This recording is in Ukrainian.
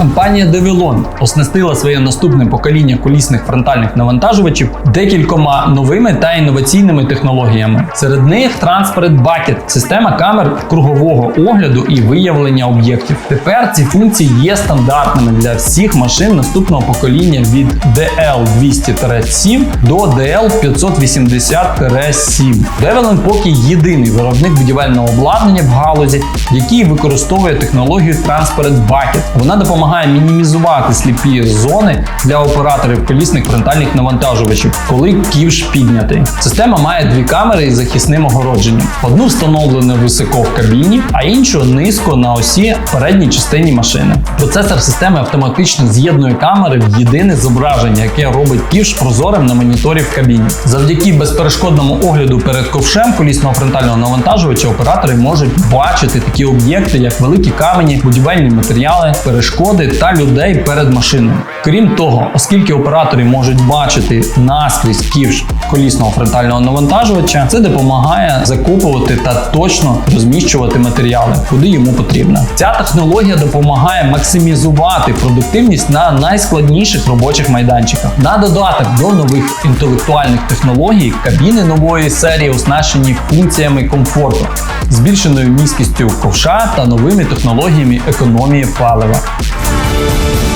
Компанія Devilon оснастила своє наступне покоління колісних фронтальних навантажувачів декількома новими та інноваційними технологіями. Серед них Transparent Bucket – система камер кругового огляду і виявлення об'єктів. Тепер ці функції є стандартними для всіх машин наступного покоління від DL200-7 до DL580-7. Devilon поки єдиний виробник будівельного обладнання в галузі, який використовує технологію Transparent Bucket. Вона допомагає мінімізувати сліпі зони для операторів колісних фронтальних навантажувачів, коли ківш піднятий. Система має дві камери із захисним огородженням. Одну встановлену високо в кабіні, а іншу низько на осі передній частині машини. Процесор системи автоматично з'єднує камери в єдине зображення, яке робить ківш прозорим на моніторі в кабіні. Завдяки безперешкодному огляду перед ковшем колісного фронтального навантажувача оператори можуть бачити такі об'єкти, як великі камені, будівельні матеріали, перешкоди та людей перед машиною. Крім того, оскільки оператори можуть бачити наскрізь ківш колісного фронтального навантажувача, це допомагає закупувати та точно розміщувати матеріали, куди йому потрібно. Ця технологія допомагає максимізувати продуктивність на найскладніших робочих майданчиках. На додаток до нових інтелектуальних технологій кабіни нової серії оснащені функціями комфорту, збільшеною міськістю ковша та новими технологіями економії палива. Thank you